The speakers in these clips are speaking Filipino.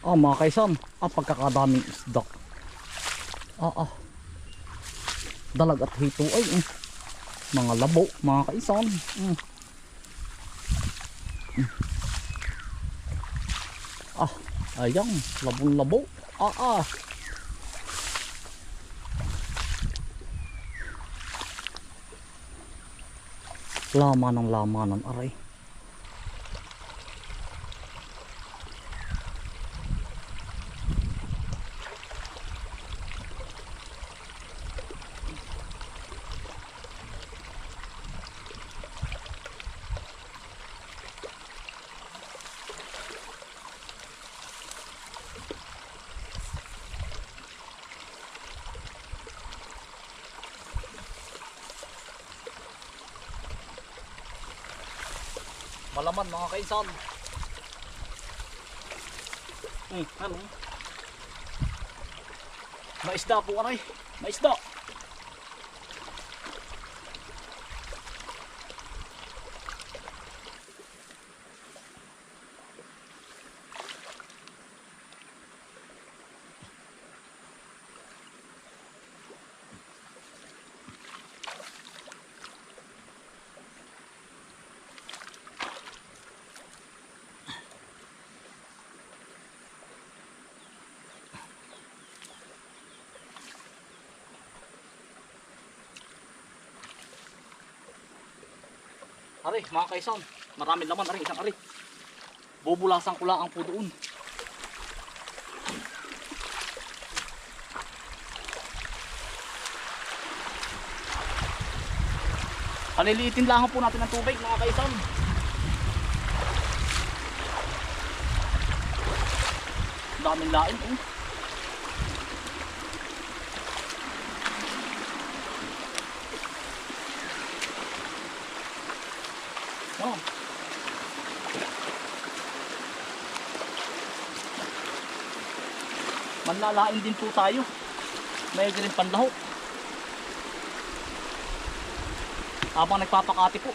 Ah, mga kaisan. Ah, pagkakadaming isda. Ah, ah. Dalag at hito ay. mm. Mga labo, mga kaisan. Mm. Mm. Ah, ayan. Labong labo. Ah, ah. Laman ng lamanan, aray. Malaman mga kaisan. Hmm, ano? Maisda po aray. Maisda. Aray, mga kaisan. Maraming laman aray, isang aray. Bubulasan ko lang po doon. Paliliitin lang po natin ang tubig mga kaisan. Daming lain oh. Oh. Manlalain din po tayo. May rin panlahok. Habang nagpapakati po.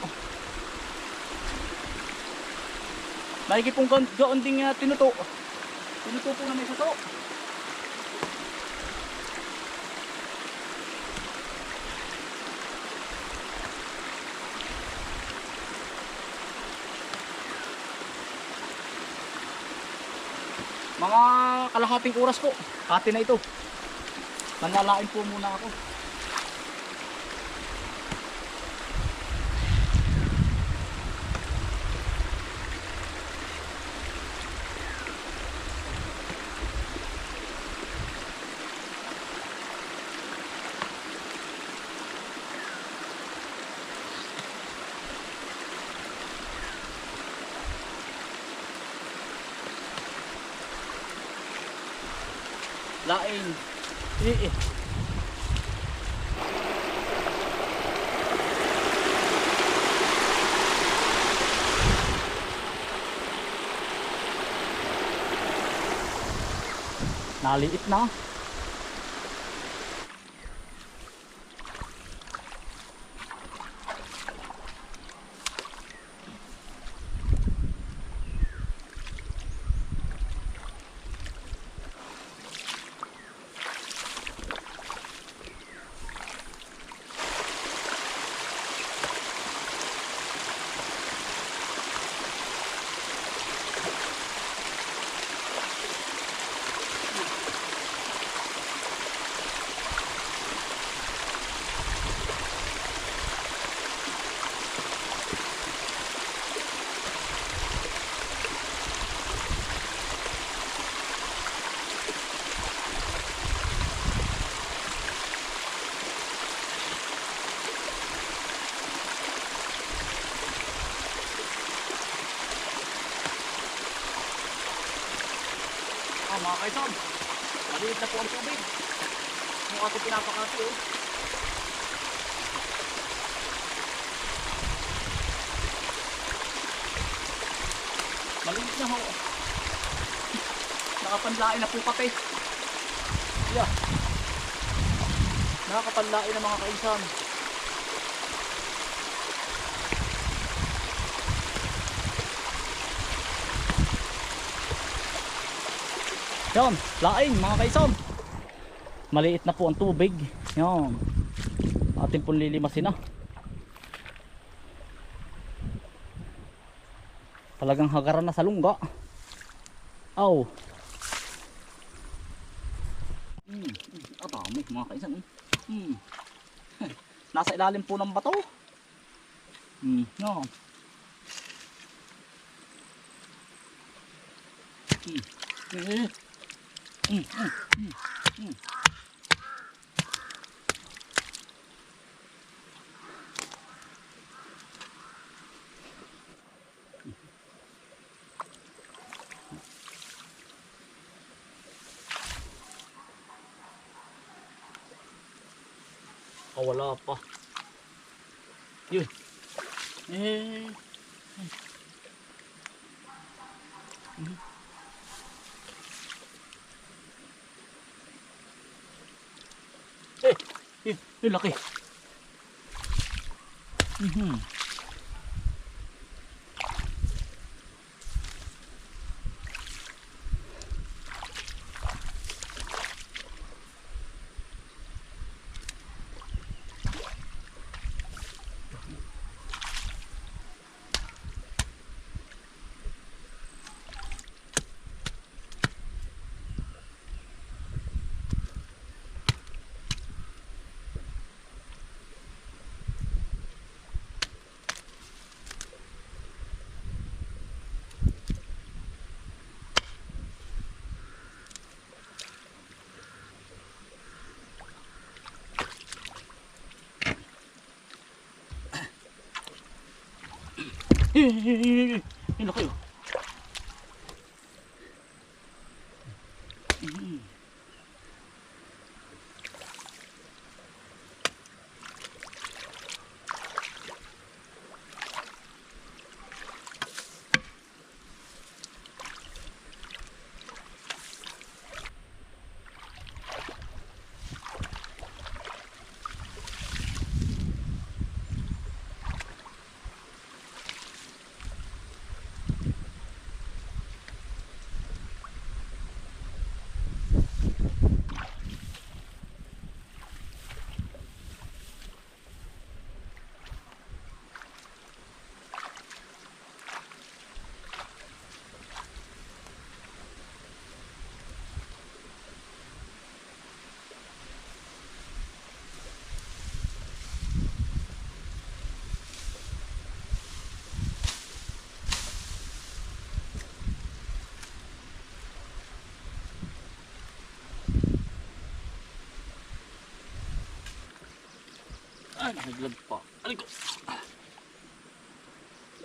Lagi pong gaon ding uh, tinuto. Tinuto po na may sato. Mga kalahating oras po. Kati na ito. Manlalain po muna ako. Lain. Eh, eh. Naliit na. Ah, mga kaisan. Maliit na po ang tubig. Yung ating pinapakati oh. Maliit na ho. Nakapanlain na po pati. Yeah. Nakakapanlain na mga kaisan. Yan, laing mga kaison. Maliit na po ang tubig. Yan. Atin pong lilimasin na. Talagang hagaran na sa lungga. Aw. Mm, mm, dami mga kaisan. Mm. Nasa ilalim po ng bato. Mm, no. Mm. Eh. Mm, mm, mm, mm. Oh, wala pa. Yun. Eh. Mhm. Eh, yun laki. Mhm. Yun, yun, yun, yun, yun. Laki oh. Ay, naglag pa. Aray ko.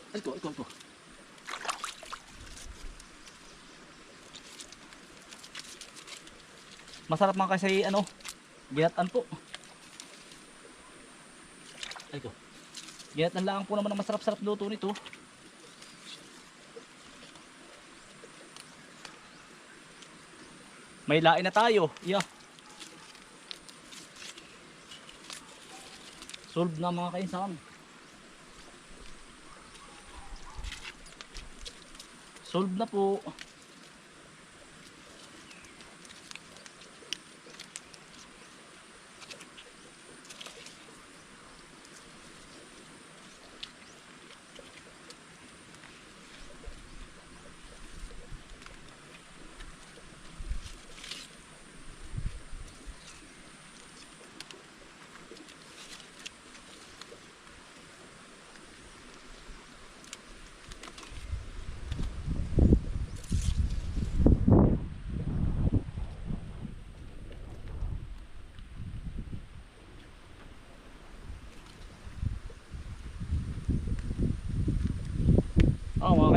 Aray ko, aray ko, aray ko. Masarap mga kasi ano, ginatan po. Aray ko. Ginatan lang po naman ang masarap-sarap luto nito. May lain na tayo. Yeah. Solve na mga kainsan. Solve na po.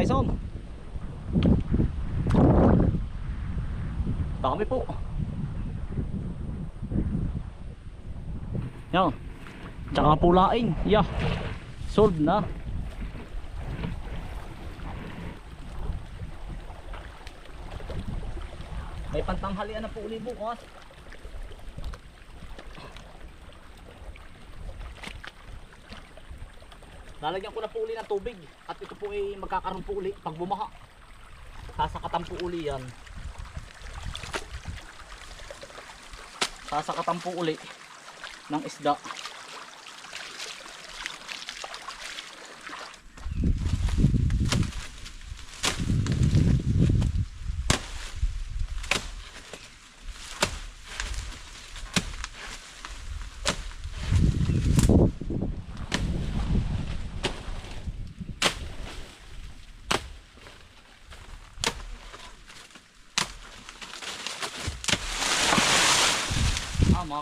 Kaison. Dami po. Yan. Tsaka pulaing. Yeah. Sold na. May pantanghalian na po uli bukas. Lalagyan ko na po uli ng tubig at ito po ay magkakaroon po uli pag bumaha. Sasakatan po uli yan. Sasakatan po uli ng isda.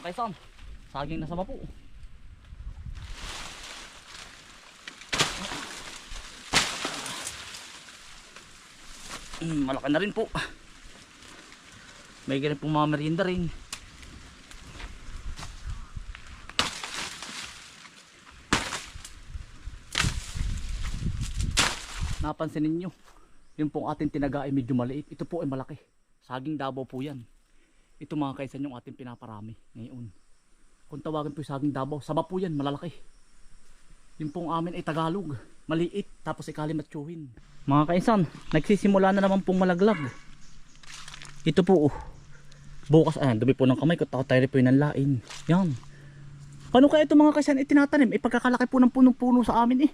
Mga kaisan. Saging na sa mapo. Mm, malaki na rin po. May ganun pong mga merienda rin. Napansin ninyo, yung pong ating tinaga ay medyo maliit. Ito po ay malaki. Saging dabaw po yan. Ito mga kaisan yung ating pinaparami ngayon. Kung tawagin po yung saging dabaw, saba po yan, malalaki. Yung pong amin ay Tagalog, maliit, tapos ikalim at tsuhin. Mga kaisan, nagsisimula na naman pong malaglag. Ito po, oh. bukas, ayan, dumi po ng kamay ko, tayo po yung nanlain. Yan. Paano kaya ito mga kaisan itinatanim? Eh, pagkakalaki po ng punong-puno sa amin eh.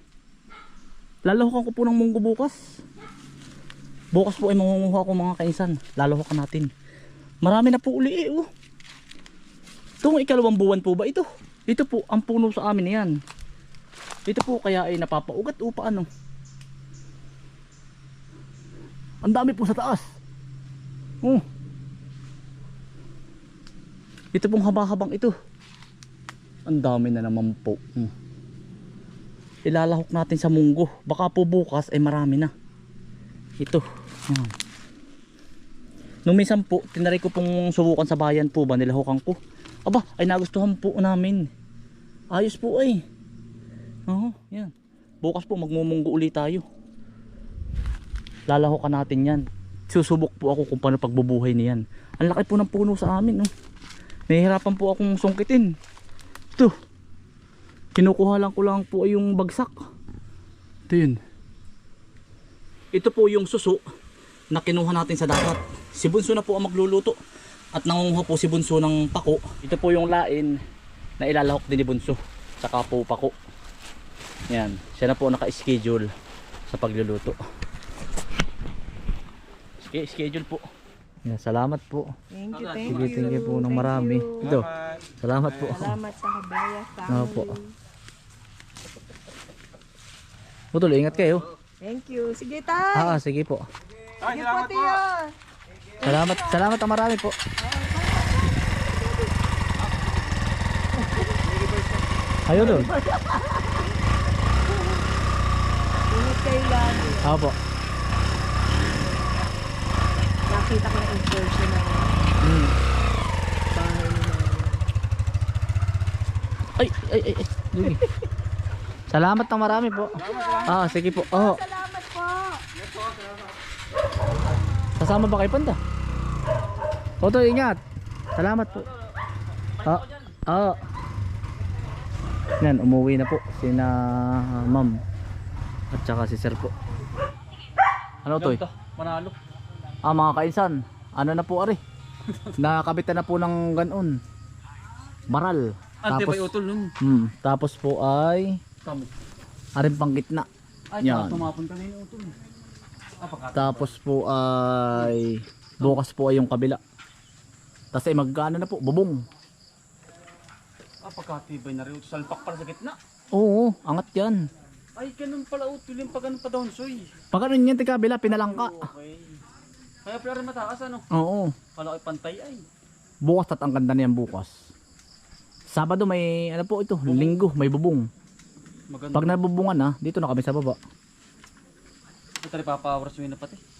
Lalahukan ko po ng munggo bukas. Bukas po ay mangunguha ko mga kaisan. Lalahukan natin. Marami na po uli eh oh. Itong ikalawang buwan po ba ito? Ito po ang puno sa amin yan. Ito po kaya ay napapaugat o paano? Ang dami po sa taas. Oh. Ito pong haba-habang ito. Ang dami na naman po. Hmm. Ilalahok natin sa munggo. Baka po bukas ay marami na. Ito. Yan. Nung minsan po, tinry ko pong subukan sa bayan po ba, nilahukan ko. Aba, ay nagustuhan po namin. Ayos po ay. Oo, yan. Bukas po magmumunggo ulit tayo. Lalahukan natin yan. Susubok po ako kung paano pagbubuhay niyan. Ang laki po ng puno sa amin. Oh. Nahihirapan po akong sungkitin. Ito. Kinukuha lang ko lang po yung bagsak. Ito yun. Ito po yung suso na kinuha natin sa dagat. Si Bunso na po ang magluluto. At nangunguha po si Bunso ng pako. Ito po yung lain na ilalahok din ni Bunso. Saka po pako. Yan. Siya na po naka-schedule sa pagluluto. Ske- Schedule po. Yan, salamat po. Thank you, thank Sige, you. thank you po ng Thank marami. you. Ito. Salamat po. Salamat sa kabaya sa Oo po. Putol, ingat kayo. Thank you. Sige, tay. Ah, sige po. Sige po, tiyo. Salamat, salamat ang marami po. Ayun doon. Ingat kayo lagi. Ako po. Nakita ko na in person ng Hmm. bahay. Ay, ay, ay, ay. Salamat ng marami po. Ah, sige po. Oh, Salamat po. Kasama ba kay Panda? Oto, ingat. Salamat po. Ah, ah. Yan, umuwi na po sina ma'am at saka si sir po. Ano to? Manalo. Ah, mga kainsan, ano na po ari? Nakabitan na po ng ganon. Baral. Ante Tapos, ba utol nun? hmm, tapos po ay Tamo. aring pang gitna. Ay, Yan. Tumapon ka na yung utol. Ah. Tapos po ay bukas po ay yung kabila. Tapos ay magkano na po, bubong. Ah, pagkatibay na rin. Salpak para sa gitna. Oo, angat yan. Ay, ganun pala utol. Yung pag ganun pa doon, soy. Pag ano yan, tika kabila, pinalangka. Okay. Kaya pala rin mataas ano. Oo. Palaki pantay ay. Bukas at ang ganda niyan bukas. Sabado may ano po ito, linggo may bubong. Maganda. Pag nabubungan na, dito na kami sa baba. Ito rin papawars mo yun na pati.